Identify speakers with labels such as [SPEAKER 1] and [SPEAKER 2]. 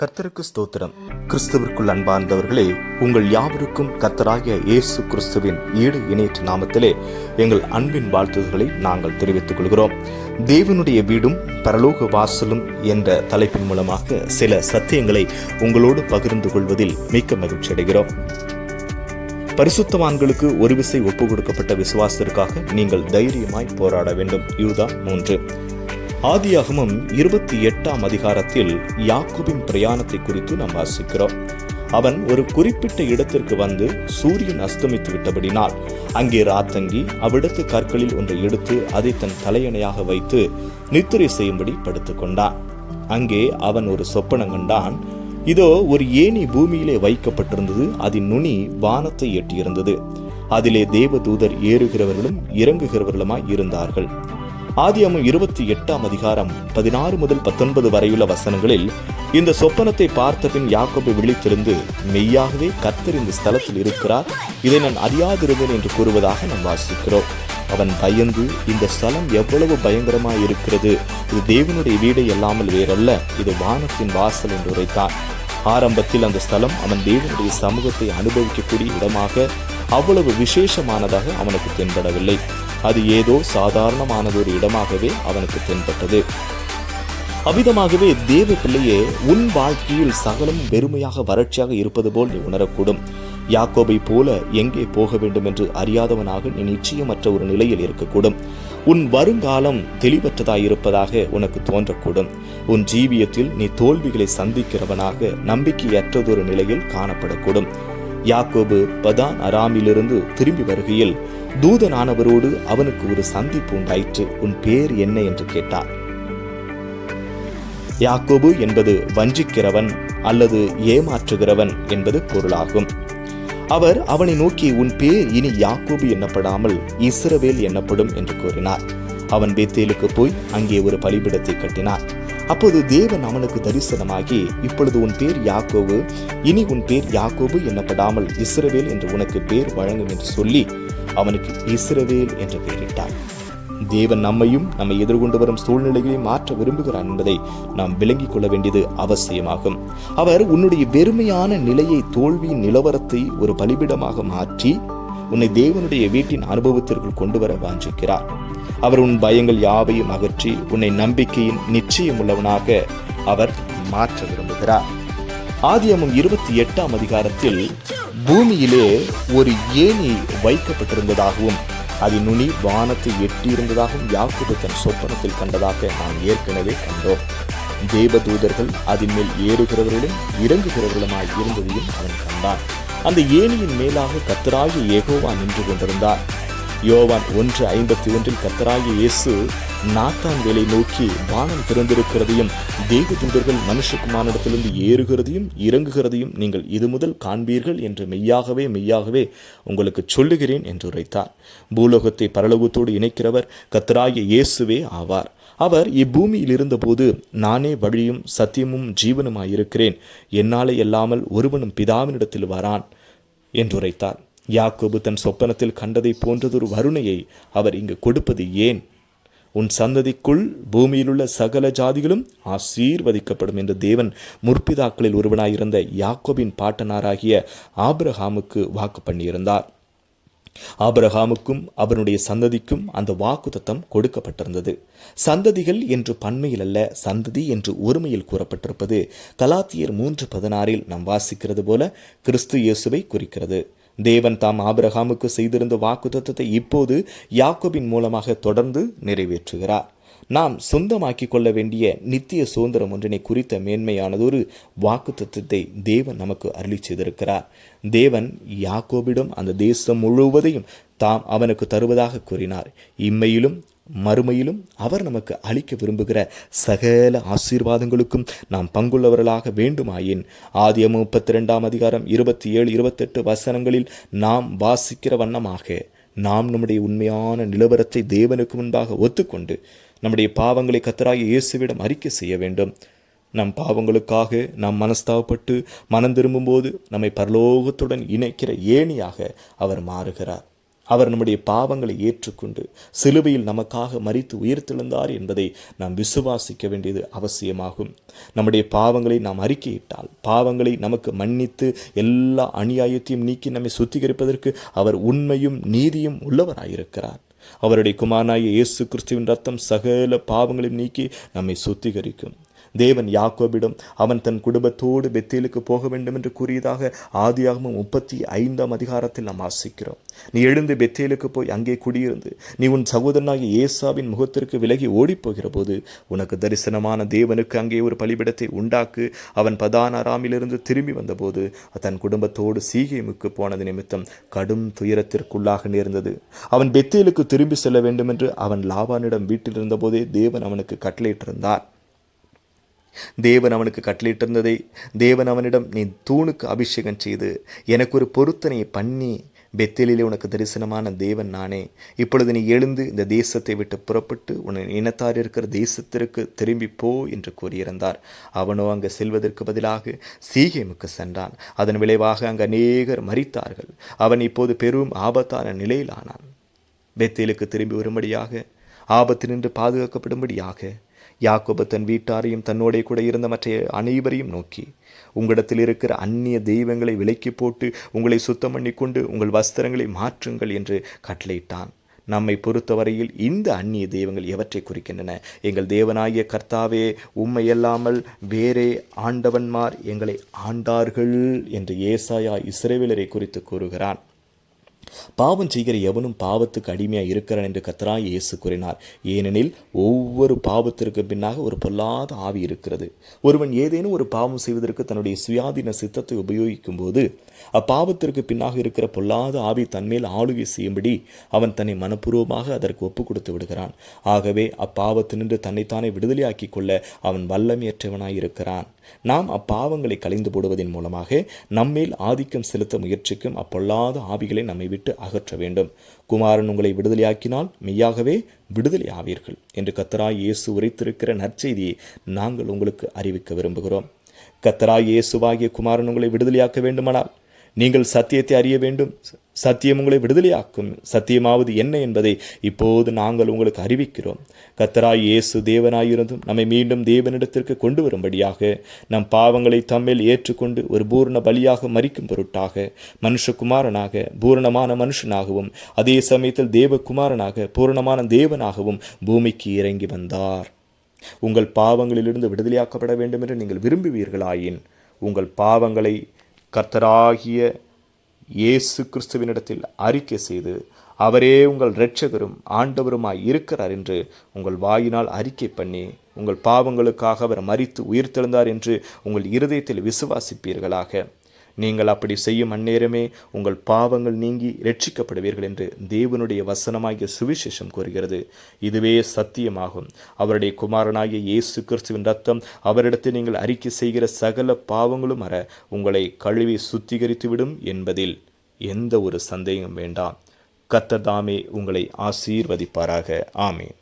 [SPEAKER 1] கர்த்தருக்கு ஸ்தோத்திரம். கிறிஸ்துவிற்குள் அன்பார்ந்தவர்களே உங்கள் யாவருக்கும் கர்த்தராகிய இயேசு கிறிஸ்துவின் ஈடு இணையற்ற நாமத்திலே எங்கள் அன்பின் வாழ்த்துதல்களை நாங்கள் தெரிவித்துக் கொள்கிறோம். தேவனுடைய வீடும் பரலோக வாசலும் என்ற தலைப்பின் மூலமாக சில சத்தியங்களை உங்களோடு பகிர்ந்து கொள்வதில் மிக்க மகிழ்ச்சி அடைகிறோம். பரிசுத்தவான்களுக்கு ஒரு விசை ஒப்பு கொடுக்கப்பட்ட விசுவாசத்திற்காக நீங்கள் தைரியமாய் போராட வேண்டும். யூதா மூன்று. ஆதியாகமம் இருபத்தி எட்டாம் அதிகாரத்தில் யாக்கோபின் பிரயாணத்தை குறித்து நாம் வாசிக்கிறோம். அவன் ஒரு குறிப்பிட்ட இடத்திற்கு வந்து சூரியன் அஸ்தமித்து விட்டபடினால் அங்கே ராத்தங்கி அவ்விடத்து கற்களில் ஒன்றை எடுத்து அதை தன் தலையணையாக வைத்து நித்திரை செய்யும்படி படுத்துக்கொண்டான் அங்கே அவன் ஒரு சொப்பனம் கண்டான். இதோ ஒரு ஏணி பூமியிலே வைக்கப்பட்டிருந்தது. அதன் நுனி வானத்தை எட்டியிருந்தது. அதிலே தேவதூதர் ஏறுகிறவர்களும் இறங்குகிறவர்களுமாய் இருந்தார்கள். ஆதியாமம் இருபத்தி எட்டாம் அதிகாரம் பதினாறு முதல் பத்தொன்பது வரையுள்ள வசனங்களில் இந்த சொப்பனத்தை பார்த்த பின் விழித்திருந்து மெய்யாகவே கர்த்தர் இந்த ஸ்தலத்தில் இருக்கிறார். இதை நான் அறியாதிருந்தேன் என்று கூறுவதாக நாம் வாசிக்கிறோம். அவன் பயந்து இந்த ஸ்தலம் எவ்வளவு பயங்கரமாக இருக்கிறது. இது தேவனுடைய வீடை இல்லாமல் வேறல்ல. இது வானத்தின் வாசல் என்று உரைத்தான். ஆரம்பத்தில் அந்த ஸ்தலம் அவன் தேவனுடைய சமூகத்தை அனுபவிக்கக்கூடிய இடமாக அவ்வளவு விசேஷமானதாக அவனுக்கு தென்படவில்லை. அது ஏதோ சாதாரணமானது ஒரு இடமாகவே அவனுக்கு தென்பட்டது. அவ்விதமாகவே தேவ பிள்ளையே உன் வாழ்க்கையில் சகலம் வெறுமையாக வறட்சியாக இருப்பது போல் நீ உணரக்கூடும். யாக்கோபை போல எங்கே போக வேண்டும் என்று அறியாதவனாக நீ நிச்சயமற்ற ஒரு நிலையில் இருக்கக்கூடும். உன் வருங்காலம் தெளிவற்றதாயிருப்பதாக உனக்கு தோன்றக்கூடும். உன் ஜீவியத்தில் நீ தோல்விகளை சந்திக்கிறவனாக நம்பிக்கையற்றதொரு நிலையில் காணப்படக்கூடும். யாக்கோபு பதான் அராமிலிருந்து திரும்பி வருகையில் தூதனானவரோடு அவனுக்கு ஒரு சந்திப்பு உண்டாயிற்று. உன் பேர் என்ன என்று கேட்டார். யாக்கோபு என்பது வஞ்சிக்கிறவன் அல்லது ஏமாற்றுகிறவன் என்பது பொருளாகும். அவர் அவனை நோக்கி உன் பேர் இனி யாக்கோபு எண்ணப்படாமல் இஸ்ரவேல் எண்ணப்படும் என்று கூறினார். அவன் பேத்தேலுக்கு போய் அங்கே ஒரு பலிபிடத்தை கட்டினார் அப்போது தேவன் அவனுக்கு தரிசனமாகி இப்பொழுது உன் பேர் யாக்கோவு இனி உன் பேர் யாக்கோபு எண்ணப்படாமல் இஸ்ரவேல் என்று உனக்கு பேர் வழங்கும் என்று சொல்லி அவனுக்கு இஸ்ரவேல் என்று பெயரிட்டார் தேவன் நம்மையும் நம்மை எதிர்கொண்டு வரும் சூழ்நிலைகளை மாற்ற விரும்புகிறார் என்பதை நாம் விளங்கிக் கொள்ள வேண்டியது அவசியமாகும். அவர் உன்னுடைய வெறுமையான நிலையை தோல்வியின் நிலவரத்தை ஒரு பலிபிடமாக மாற்றி உன்னை தேவனுடைய வீட்டின் அனுபவத்திற்குள் கொண்டு வர வாஞ்சிக்கிறார். அவர் உன் பயங்கள் யாவையும் அகற்றி உன்னை நம்பிக்கையின் நிச்சயம் உள்ளவனாக அவர் மாற்ற விரும்புகிறார். ஆதியமும் இருபத்தி எட்டாம் அதிகாரத்தில் பூமியிலே ஒரு ஏணி வைக்கப்பட்டிருந்ததாகவும் அதன் நுனி வானத்தை எட்டியிருந்ததாகவும் யாக்குபு தன் சொப்பனத்தில் கண்டதாக நாம் ஏற்கனவே கண்டோம். தேவதூதர்கள் அதன் மேல் ஏறுகிறவர்களும் இறங்குகிறவர்களுமாய் இருந்ததையும் அவன் கண்டான். அந்த ஏணியின் மேலாக கத்தராகி ஏகோவா நின்று கொண்டிருந்தார். யோவான் ஒன்று ஐம்பத்தி ஒன்றில் கத்தராகிய இயேசு நாத்தான் வேலை நோக்கி வானம் திறந்திருக்கிறதையும் தேவதூதர்கள் மனுஷகுமாரிடத்திலிருந்து ஏறுகிறதையும் இறங்குகிறதையும் நீங்கள் இது முதல் காண்பீர்கள் என்று மெய்யாகவே மெய்யாகவே உங்களுக்கு சொல்லுகிறேன் என்று உரைத்தார். பூலோகத்தை பரலோகத்தோடு இணைக்கிறவர் கத்தராகிய இயேசுவே ஆவார். அவர் இப்பூமியில் இருந்தபோது நானே வழியும் சத்தியமும் ஜீவனுமாயிருக்கிறேன். என்னாலே இல்லாமல் ஒருவனும் பிதாவினிடத்தில் வரான் என்றுரைத்தார் யாக்கோபு தன் சொப்பனத்தில் கண்டதை போன்றதொரு வருணையை அவர் இங்கு கொடுப்பது ஏன்? உன் சந்ததிக்குள் பூமியிலுள்ள சகல ஜாதிகளும் ஆசீர்வதிக்கப்படும் என்று தேவன் முற்பிதாக்களில் ஒருவனாயிருந்த யாக்கோபின் பாட்டனாராகிய ஆபிரஹாமுக்கு வாக்கு பண்ணியிருந்தார். ஆபரகாமுக்கும் அவனுடைய சந்ததிக்கும் அந்த வாக்குத்தம் கொடுக்கப்பட்டிருந்தது. சந்ததிகள் என்று பன்மையில் அல்ல சந்ததி என்று ஒருமையில் கூறப்பட்டிருப்பது கலாத்தியர் மூன்று பதினாறில் நாம் வாசிக்கிறது போல கிறிஸ்து இயேசுவை குறிக்கிறது. தேவன் தாம் ஆபிரகாமுக்கு செய்திருந்த வாக்குத்தத்தை இப்போது யாக்கோபின் மூலமாக தொடர்ந்து நிறைவேற்றுகிறார். நாம் சொந்தமாக்கி கொள்ள வேண்டிய நித்திய சுதந்திரம் ஒன்றினை குறித்த மேன்மையானதொரு வாக்குத்தத்தை தேவன் நமக்கு அருளி செய்திருக்கிறார். தேவன் யாக்கோபிடம் அந்த தேசம் முழுவதையும் தாம் அவனுக்கு தருவதாக கூறினார். இம்மையிலும் மறுமையிலும் அவர் நமக்கு அளிக்க விரும்புகிற சகல ஆசீர்வாதங்களுக்கும் நாம் பங்குள்ளவர்களாக வேண்டுமாயின். ஆதிய முப்பத்தி ரெண்டாம் அதிகாரம் இருபத்தி ஏழு இருபத்தெட்டு வசனங்களில் நாம் வாசிக்கிற வண்ணமாக நாம் நம்முடைய உண்மையான நிலவரத்தை தேவனுக்கு முன்பாக ஒத்துக்கொண்டு நம்முடைய பாவங்களை கத்தராகி இயேசுவிடம் அறிக்கை செய்ய வேண்டும். நம் பாவங்களுக்காக நாம் மனஸ்தாவப்பட்டு மனம் திரும்பும்போது நம்மை பரலோகத்துடன் இணைக்கிற ஏணியாக அவர் மாறுகிறார். அவர் நம்முடைய பாவங்களை ஏற்றுக்கொண்டு சிலுவையில் நமக்காக மறித்து உயிர்த்தெழுந்தார் என்பதை நாம் விசுவாசிக்க வேண்டியது அவசியமாகும். நம்முடைய பாவங்களை நாம் அறிக்கையிட்டால் பாவங்களை நமக்கு மன்னித்து எல்லா அநியாயத்தையும் நீக்கி நம்மை சுத்திகரிப்பதற்கு அவர் உண்மையும் நீதியும் உள்ளவராயிருக்கிறார். அவருடைய குமாரனாய இயேசு கிறிஸ்துவின் ரத்தம் சகல பாவங்களையும் நீக்கி நம்மை சுத்திகரிக்கும். தேவன் யாக்கோபிடம் அவன் தன் குடும்பத்தோடு பெத்தேலுக்கு போக வேண்டும் என்று கூறியதாக ஆதியாகமும் முப்பத்தி ஐந்தாம் அதிகாரத்தில் நாம் வாசிக்கிறோம். நீ எழுந்து பெத்தேலுக்கு போய் அங்கே குடியிருந்து நீ உன் சகோதரனாகிய ஏசாவின் முகத்திற்கு விலகி ஓடிப்போகிற போது உனக்கு தரிசனமான தேவனுக்கு அங்கே ஒரு பலிபிடத்தை உண்டாக்கு. அவன் பதானாராமிலிருந்து திரும்பி வந்தபோது தன் குடும்பத்தோடு சீகைமுக்கு போனது நிமித்தம் கடும் துயரத்திற்குள்ளாக நேர்ந்தது. அவன் பெத்தேலுக்கு திரும்பி செல்ல வேண்டும் என்று அவன் லாபானிடம் வீட்டில் இருந்தபோதே தேவன் அவனுக்கு கட்டளையிட்டிருந்தார். தேவன் அவனுக்கு கட்டளிட்டிருந்ததை தேவன் அவனிடம் நீ தூணுக்கு அபிஷேகம் செய்து எனக்கு ஒரு பொருத்தனையை பண்ணி பெத்தேலிலே உனக்கு தரிசனமான தேவன் நானே. இப்பொழுது நீ எழுந்து இந்த தேசத்தை விட்டு புறப்பட்டு உன் இனத்தார் இருக்கிற தேசத்திற்கு திரும்பி போ என்று கூறியிருந்தார். அவனோ அங்கு செல்வதற்கு பதிலாக சீகேமுக்கு சென்றான். அதன் விளைவாக அங்கு அநேகர் மறித்தார்கள் அவன் இப்போது பெரும் ஆபத்தான நிலையிலானான். பெத்தேலுக்கு திரும்பி வரும்படியாக ஆபத்தினின்று பாதுகாக்கப்படும்படியாக யாக்கோபு தன் வீட்டாரையும் தன்னோடே கூட இருந்த மற்ற அனைவரையும் நோக்கி உங்களிடத்தில் இருக்கிற அந்நிய தெய்வங்களை விலக்கி போட்டு உங்களை சுத்தம் பண்ணி கொண்டு உங்கள் வஸ்திரங்களை மாற்றுங்கள் என்று கட்டளையிட்டான். நம்மை பொறுத்தவரையில் இந்த அந்நிய தெய்வங்கள் எவற்றை குறிக்கின்றன? எங்கள் தேவனாகிய கர்த்தாவே உம்மை அல்லாமல் வேறே ஆண்டவன்மார் எங்களை ஆண்டார்கள் என்று ஏசாயா இஸ்ரேவேலரை குறித்து கூறுகிறான். பாவம் செய்கிற எவனும் பாவத்துக்கு அடிமையாக இருக்கிறான் என்று கத்தராய் இயேசு கூறினார். ஏனெனில் ஒவ்வொரு பாவத்திற்கு பின்னாக ஒரு பொல்லாத ஆவி இருக்கிறது. ஒருவன் ஏதேனும் ஒரு பாவம் செய்வதற்கு தன்னுடைய சுயாதீன சித்தத்தை உபயோகிக்கும் போது அப்பாவத்திற்கு பின்னாக இருக்கிற பொல்லாத ஆவி தன்மேல் ஆளுகை செய்யும்படி அவன் தன்னை மனப்பூர்வமாக அதற்கு ஒப்பு கொடுத்து விடுகிறான். ஆகவே அப்பாவத்தினின்று தன்னைத்தானே விடுதலையாக்கி கொள்ள அவன் வல்லமையற்றவனாய் இருக்கிறான். நாம் அப்பாவங்களை கலைந்து போடுவதன் மூலமாக நம்மேல் ஆதிக்கம் செலுத்த முயற்சிக்கும் அப்பொல்லாத ஆவிகளை நம்மை விட்டு அகற்ற வேண்டும். குமாரன் உங்களை விடுதலையாக்கினால் மெய்யாகவே விடுதலை ஆவீர்கள் என்று கத்தராய் இயேசு உரைத்திருக்கிற நற்செய்தியை நாங்கள் உங்களுக்கு அறிவிக்க விரும்புகிறோம். கத்தராய் இயேசுவாகிய குமாரன் உங்களை விடுதலையாக்க வேண்டுமானால் நீங்கள் சத்தியத்தை அறிய வேண்டும். சத்தியம் உங்களை விடுதலையாக்கும். சத்தியமாவது என்ன என்பதை இப்போது நாங்கள் உங்களுக்கு அறிவிக்கிறோம். கத்தராய் இயேசு தேவனாயிருந்தும் நம்மை மீண்டும் தேவனிடத்திற்கு கொண்டு வரும்படியாக நம் பாவங்களை தம்மில் ஏற்றுக்கொண்டு ஒரு பூர்ண பலியாக மறிக்கும் பொருட்டாக மனுஷகுமாரனாக பூரணமான மனுஷனாகவும் அதே சமயத்தில் தேவகுமாரனாக பூரணமான தேவனாகவும் பூமிக்கு இறங்கி வந்தார். உங்கள் பாவங்களிலிருந்து விடுதலையாக்கப்பட வேண்டும் என்று நீங்கள் விரும்புவீர்களாயின் உங்கள் பாவங்களை கர்த்தராகிய இயேசு கிறிஸ்துவினிடத்தில் அறிக்கை செய்து அவரே உங்கள் இரட்சகரும் ஆண்டவருமாய் இருக்கிறார் என்று உங்கள் வாயினால் அறிக்கை பண்ணி உங்கள் பாவங்களுக்காக அவர் மறித்து உயிர்த்தெழுந்தார் என்று உங்கள் இருதயத்தில் விசுவாசிப்பீர்களாக. நீங்கள் அப்படி செய்யும் அந்நேரமே உங்கள் பாவங்கள் நீங்கி ரட்சிக்கப்படுவீர்கள் என்று தேவனுடைய வசனமாகிய சுவிசேஷம் கூறுகிறது. இதுவே சத்தியமாகும். அவருடைய குமாரனாகிய இயேசு கிறிஸ்துவின் ரத்தம் அவரிடத்தில் நீங்கள் அறிக்கை செய்கிற சகல பாவங்களும் அற உங்களை கழுவி சுத்திகரித்துவிடும் என்பதில் எந்த ஒரு சந்தேகம் வேண்டாம். கத்ததாமே உங்களை ஆசீர்வதிப்பாராக. ஆமேன்.